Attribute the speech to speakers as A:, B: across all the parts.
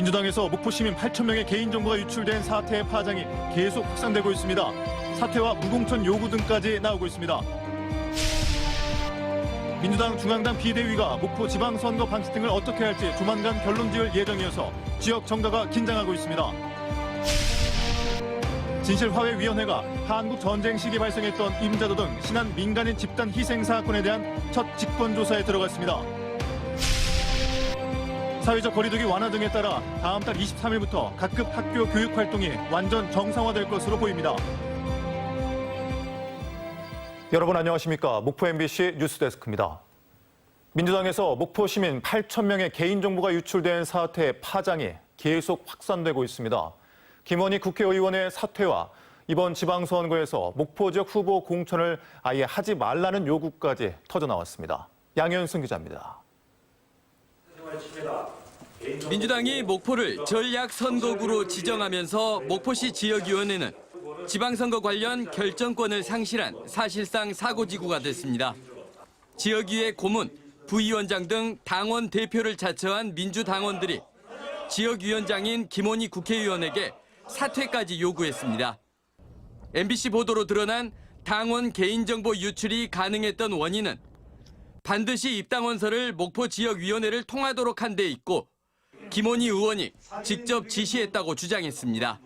A: 민주당에서 목포 시민 8천 명의 개인 정보가 유출된 사태의 파장이 계속 확산되고 있습니다. 사퇴와 무공천 요구 등까지 나오고 있습니다. 민주당 중앙당 비대위가 목포 지방선거 방식 등을 어떻게 할지 조만간 결론 지을 예정이어서 지역 정가가 긴장하고 있습니다. 진실화해위원회가 한국 전쟁 시기 발생했던 임자도 등 신한 민간인 집단 희생 사건에 대한 첫 직권 조사에 들어갔습니다. 사회적 거리두기 완화 등에 따라 다음 달 23일부터 각급 학교 교육 활동이 완전 정상화될 것으로 보입니다. 여러분 안녕하십니까? 목포 MBC 뉴스데스크입니다. 민주당에서 목포 시민 8천 명의 개인 정보가 유출된 사태의 파장이 계속 확산되고 있습니다. 김원희 국회의원의 사퇴와 이번 지방선거에서 목포 지역 후보 공천을 아예 하지 말라는 요구까지 터져 나왔습니다. 양현승 기자입니다.
B: 민주당이 목포를 전략 선거구로 지정하면서 목포시 지역위원회는 지방선거 관련 결정권을 상실한 사실상 사고지구가 됐습니다. 지역위의 고문, 부위원장 등 당원 대표를 자처한 민주당원들이 지역위원장인 김원희 국회의원에게 사퇴까지 요구했습니다. MBC 보도로 드러난 당원 개인정보 유출이 가능했던 원인은 반드시 입당원서를 목포 지역위원회를 통하도록 한 데 있고 김원희 의원이 직접 지시했다고 주장했습니다.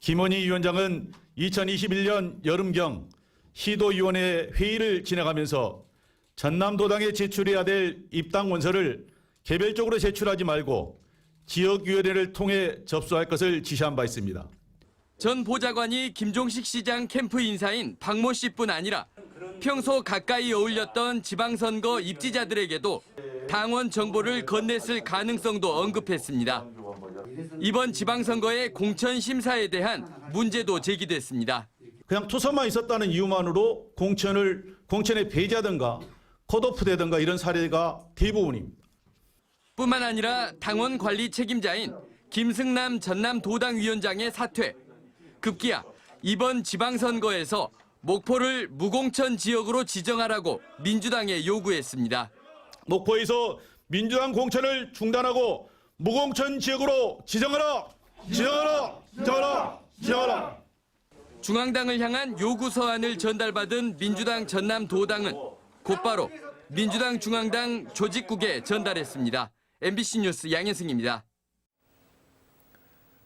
C: 김원희 위원장은 2021년 여름경 시도위원회 회의를 진행하면서 전남도당에 제출해야 될 입당 원서를 개별적으로 제출하지 말고 지역위원회를 통해 접수할 것을 지시한 바 있습니다.
B: 전 보좌관이 김종식 시장 캠프 인사인 박모 씨뿐 아니라 평소 가까이 어울렸던 지방선거 입지자들에게도 당원 정보를 건넸을 가능성도 언급했습니다. 이번 지방선거의 공천 심사에 대한 문제도 제기됐습니다.
C: 그냥 투서만 있었다는 이유만으로 공천을 공천에 배제하든가 컷오프되든가 이런 사례가 대부분입니다.
B: 뿐만 아니라 당원 관리 책임자인 김승남 전남 도당 위원장의 사퇴, 급기야 이번 지방선거에서 목포를 무공천 지역으로 지정하라고 민주당에 요구했습니다.
C: 목포에서 민주당 공천을 중단하고 무공천 지역으로 지정하라! 지정하라! 지정하라! 지정하라!
B: 중앙당을 향한 요구 서한을 전달받은 민주당 전남도당은 곧바로 민주당 중앙당 조직국에 전달했습니다. MBC 뉴스 양현승입니다.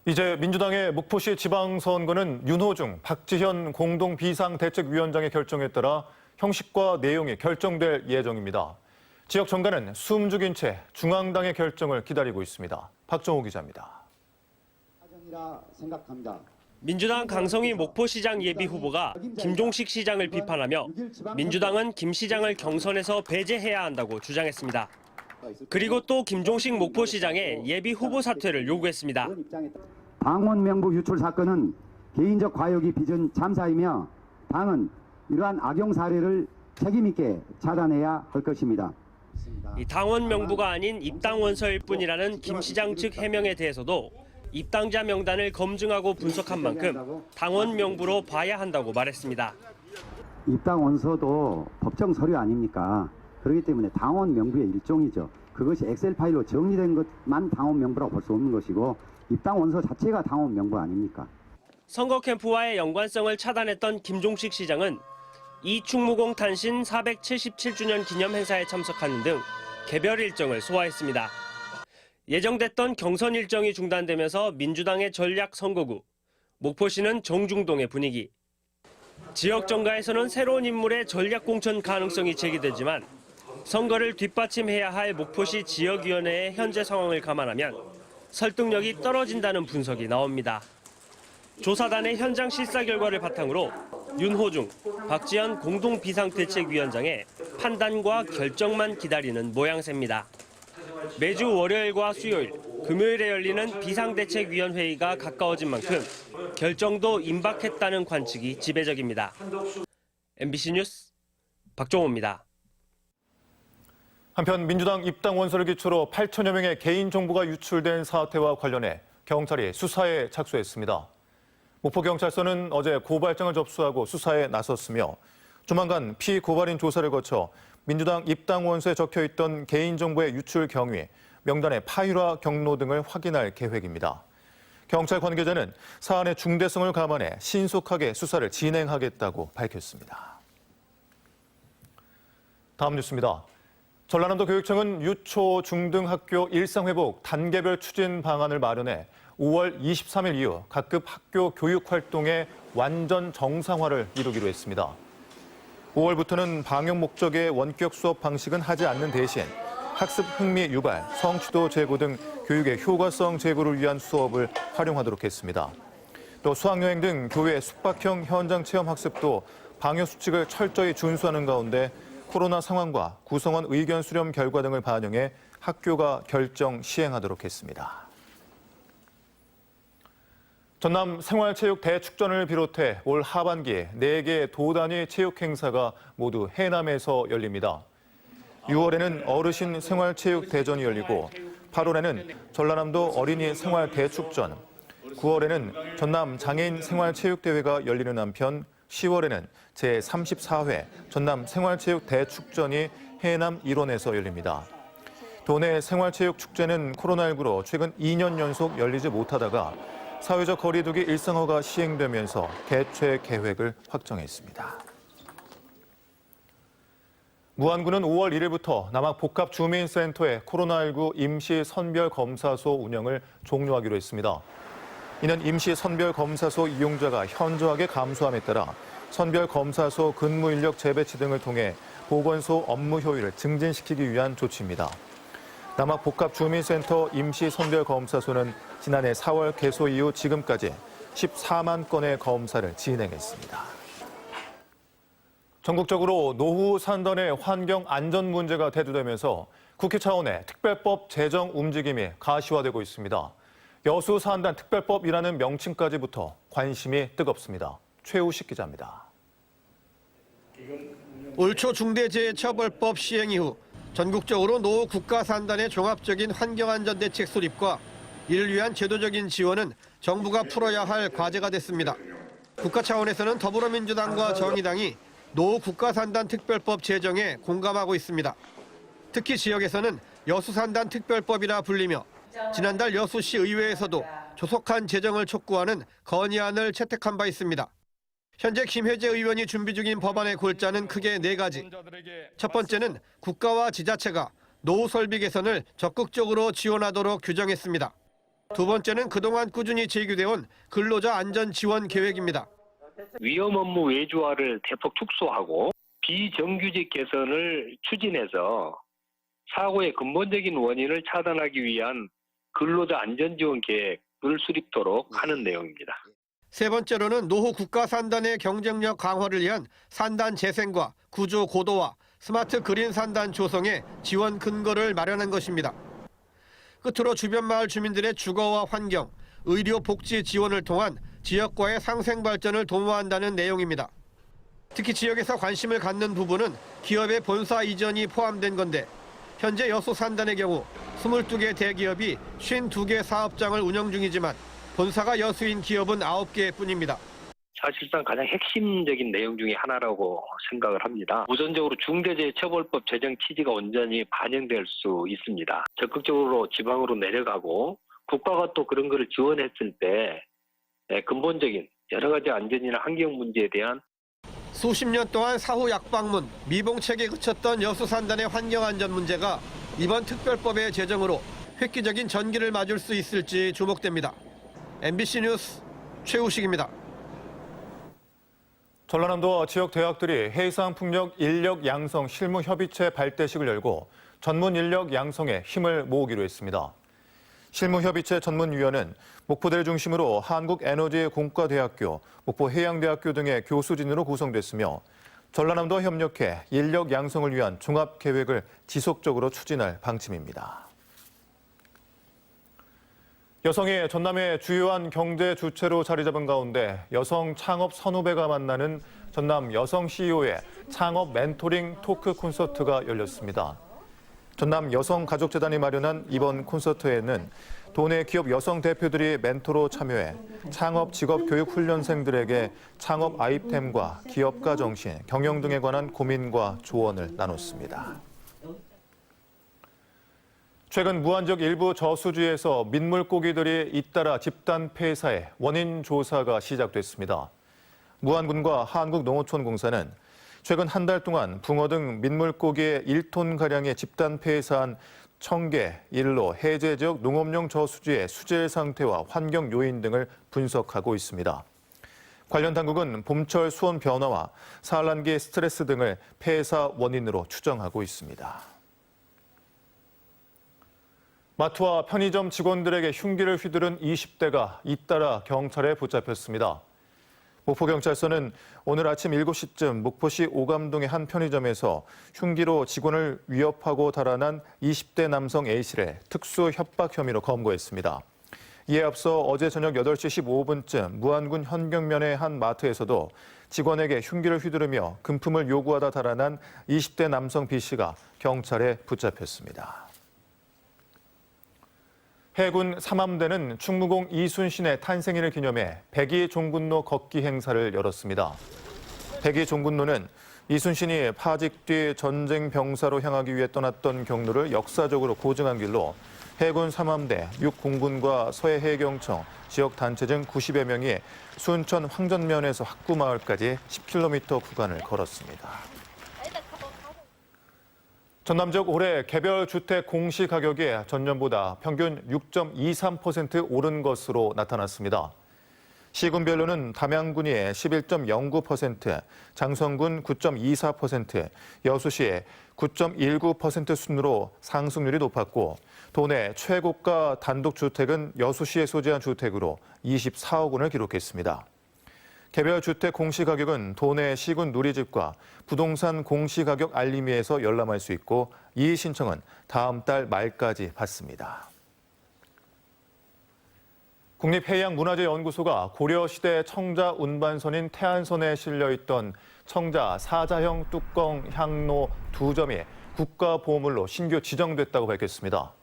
A: 이제 민주당의 목포시 지방선거는 윤호중, 박지현 공동 비상대책위원장의 결정에 따라 형식과 내용이 결정될 예정입니다. 지역 정가는 숨죽인 채 중앙당의 결정을 기다리고 있습니다. 박정호 기자입니다.
D: 민주당 강성희 목포시장 예비 후보가 김종식 시장을 비판하며 민주당은 김 시장을 경선에서 배제해야 한다고 주장했습니다. 그리고 또 김종식 목포시장의 예비 후보 사퇴를 요구했습니다.
E: 당원 명부 유출 사건은 개인적 과욕이 빚은 참사이며 당은 이러한 악용 사례를 책임 있게 차단해야 할 것입니다.
D: 이 당원 명부가 아닌 입당 원서일 뿐이라는 김 시장 측 해명에 대해서도 입당자 명단을 검증하고 분석한 만큼 당원 명부로 봐야 한다고 말했습니다.
E: 입당 원서도 법정 서류 아닙니까? 그렇기 때문에 당원 명부의 일종이죠. 그것이 엑셀 파일로 정리된 것만 당원 명부라고 볼 수 없는 것이고 입당 원서 자체가 당원 명부 아닙니까?
D: 선거 캠프와의 연관성을 차단했던 김종식 시장은 이충무공 탄신 477주년 기념 행사에 참석하는 등 개별 일정을 소화했습니다. 예정됐던 경선 일정이 중단되면서 민주당의 전략 선거구, 목포시는 정중동의 분위기. 지역 정가에서는 새로운 인물의 전략 공천 가능성이 제기되지만 선거를 뒷받침해야 할 목포시 지역위원회의 현재 상황을 감안하면 설득력이 떨어진다는 분석이 나옵니다. 조사단의 현장 실사 결과를 바탕으로 윤호중, 박지현 공동 비상대책위원장의 판단과 결정만 기다리는 모양새입니다. 매주 월요일과 수요일, 금요일에 열리는 비상대책위원회의가 가까워진 만큼 결정도 임박했다는 관측이 지배적입니다. MBC 뉴스 박종호입니다.
A: 한편 민주당 입당 원서를 기초로 8천여 명의 개인 정보가 유출된 사태와 관련해 경찰이 수사에 착수했습니다. 목포경찰서는 어제 고발장을 접수하고 수사에 나섰으며 조만간 피고발인 조사를 거쳐 민주당 입당 원서에 적혀 있던 개인 정보의 유출 경위, 명단의 파일화 경로 등을 확인할 계획입니다. 경찰 관계자는 사안의 중대성을 감안해 신속하게 수사를 진행하겠다고 밝혔습니다. 다음 뉴스입니다. 전라남도 교육청은 유초 중등학교 일상회복 단계별 추진 방안을 마련해 5월 23일 이후 각급 학교 교육 활동의 완전 정상화를 이루기로 했습니다. 5월부터는 방역 목적의 원격 수업 방식은 하지 않는 대신 학습 흥미 유발, 성취도 제고 등 교육의 효과성 제고를 위한 수업을 활용하도록 했습니다. 또 수학여행 등 교외 숙박형 현장 체험 학습도 방역 수칙을 철저히 준수하는 가운데 코로나 상황과 구성원 의견 수렴 결과 등을 반영해 학교가 결정 시행하도록 했습니다. 전남 생활체육 대축전을 비롯해 올 하반기 4개 도단위 체육 행사가 모두 해남에서 열립니다. 6월에는 어르신 생활체육 대전이 열리고 8월에는 전라남도 어린이 생활 대축전, 9월에는 전남 장애인 생활체육대회가 열리는 한편 10월에는 제34회 전남 생활체육 대축전이 해남 일원에서 열립니다. 도내 생활체육 축제는 코로나19로 최근 2년 연속 열리지 못하다가 사회적 거리두기 일상화가 시행되면서 개최 계획을 확정했습니다. 무안군은 5월 1일부터 남학 복합 주민센터의 코로나19 임시 선별 검사소 운영을 종료하기로 했습니다. 이는 임시 선별 검사소 이용자가 현저하게 감소함에 따라 선별 검사소 근무 인력 재배치 등을 통해 보건소 업무 효율을 증진시키기 위한 조치입니다. 남학 복합 주민센터 임시 선별 검사소는 지난해 4월 개소 이후 지금까지 14만 건의 검사를 진행했습니다. 전국적으로 노후 산단의 환경 안전 문제가 대두되면서 국회 차원의 특별법 제정 움직임이 가시화되고 있습니다. 여수 산단 특별법이라는 명칭까지부터 관심이 뜨겁습니다. 최우식 기자입니다.
F: 올초 중대재해처벌법 시행 이후 전국적으로 노후 국가산단의 종합적인 환경안전대책 수립과 이를 위한 제도적인 지원은 정부가 풀어야 할 과제가 됐습니다. 국가 차원에서는 더불어민주당과 정의당이 노후 국가산단 특별법 제정에 공감하고 있습니다. 특히 지역에서는 여수산단 특별법이라 불리며 지난달 여수시 의회에서도 조속한 제정을 촉구하는 건의안을 채택한 바 있습니다. 현재 김혜재 의원이 준비 중인 법안의 골자는 크게 네 가지. 첫 번째는 국가와 지자체가 노후 설비 개선을 적극적으로 지원하도록 규정했습니다. 두 번째는 그동안 꾸준히 제기돼온 근로자 안전 지원 계획입니다.
G: 위험 업무 외주화를 대폭 축소하고 비정규직 개선을 추진해서 사고의 근본적인 원인을 차단하기 위한 근로자 안전지원 계획을 수립토록 하는 내용입니다.
F: 세 번째로는 노후 국가 산단의 경쟁력 강화를 위한 산단 재생과 구조 고도화, 스마트 그린 산단 조성에 지원 근거를 마련한 것입니다. 끝으로 주변 마을 주민들의 주거와 환경, 의료 복지 지원을 통한 지역과의 상생 발전을 도모한다는 내용입니다. 특히 지역에서 관심을 갖는 부분은 기업의 본사 이전이 포함된 건데 현재 여수 산단의 경우 22개 대기업이 52개 사업장을 운영 중이지만 본사가 여수인 기업은 9개 뿐입니다.
G: 사실상 가장 핵심적인 내용 중에 하나라고 생각을 합니다. 우선적으로 중대재해처벌법 제정 취지가 온전히 반영될 수 있습니다. 적극적으로 지방으로 내려가고 국가가 또 그런 거를 지원했을 때 예, 근본적인 여러 가지 안전이나 환경 문제에 대한
F: 수십 년 동안 사후 약방문, 미봉책에 그쳤던 여수 산단의 환경 안전 문제가 이번 특별법의 제정으로 획기적인 전기를 맞을 수 있을지 주목됩니다. MBC 뉴스 최우식입니다.
A: 전라남도 지역 대학들이 해상 풍력 인력 양성 실무 협의체 발대식을 열고 전문 인력 양성에 힘을 모으기로 했습니다. 실무협의체 전문위원은 목포대를 중심으로 한국에너지공과대학교, 목포해양대학교 등의 교수진으로 구성됐으며 전라남도와 협력해 인력 양성을 위한 종합계획을 지속적으로 추진할 방침입니다. 여성이 전남의 주요한 경제 주체로 자리 잡은 가운데 여성 창업 선후배가 만나는 전남 여성 CEO의 창업 멘토링 토크 콘서트가 열렸습니다. 전남 여성가족재단이 마련한 이번 콘서트에는 도내 기업 여성 대표들이 멘토로 참여해 창업 직업 교육 훈련생들에게 창업 아이템과 기업가 정신, 경영 등에 관한 고민과 조언을 나눴습니다. 최근 지역 일부 저수지에서 민물고기들이 잇따라 집단 폐사해 원인 조사가 시작됐습니다. 무안군과 한국농어촌공사는 최근 한 달 동안 붕어 등 민물고기의 1톤 가량의 집단 폐사한 청계, 일로, 해제 지역 농업용 저수지의 수질 상태와 환경 요인 등을 분석하고 있습니다. 관련 당국은 봄철 수온 변화와 산란기 스트레스 등을 폐사 원인으로 추정하고 있습니다. 마트와 편의점 직원들에게 흉기를 휘두른 20대가 잇따라 경찰에 붙잡혔습니다. 목포경찰서는 오늘 아침 7시쯤 목포시 오감동의 한 편의점에서 흉기로 직원을 위협하고 달아난 20대 남성 A씨를 특수 협박 혐의로 검거했습니다. 이에 앞서 어제 저녁 8시 15분쯤 무안군 현경면의 한 마트에서도 직원에게 흉기를 휘두르며 금품을 요구하다 달아난 20대 남성 B씨가 경찰에 붙잡혔습니다. 해군 삼함대는 충무공 이순신의 탄생일을 기념해 백이 종군로 걷기 행사를 열었습니다. 백이 종군로는 이순신이 파직 뒤 전쟁 병사로 향하기 위해 떠났던 경로를 역사적으로 고증한 길로 해군 삼함대, 육공군과 서해해경청, 지역단체 등 90여 명이 순천 황전면에서 학구마을까지 10km 구간을 걸었습니다. 전남 지역 올해 개별 주택 공시 가격이 전년보다 평균 6.23% 오른 것으로 나타났습니다. 시군별로는 담양군이 11.09%, 장성군 9.24%, 여수시 9.19% 순으로 상승률이 높았고 도내 최고가 단독 주택은 여수시에 소재한 주택으로 24억 원을 기록했습니다. 개별 주택 공시가격은 도내 시군 누리집과 부동산 공시가격 알림위에서 열람할 수 있고 이의 신청은 다음 달 말까지 받습니다. 국립해양문화재연구소가 고려시대 청자 운반선인 태안선에 실려있던 청자 사자형 뚜껑 향로 두 점이 국가보물로 신규 지정됐다고 밝혔습니다.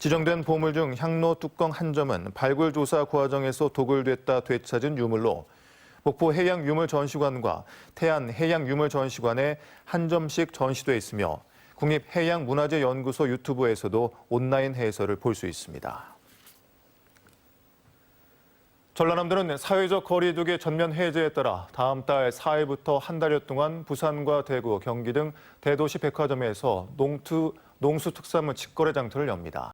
A: 지정된 보물 중 향로 뚜껑 한 점은 발굴 조사 과정에서 도굴됐다 되찾은 유물로 목포 해양유물전시관과 태안 해양유물전시관에 한 점씩 전시돼 있으며 국립해양문화재연구소 유튜브에서도 온라인 해설을 볼 수 있습니다. 전라남도는 사회적 거리두기 전면 해제에 따라 다음 달 4일부터 한 달여 동안 부산과 대구, 경기 등 대도시 백화점에서 농투, 농수특산물 직거래 장터를 엽니다.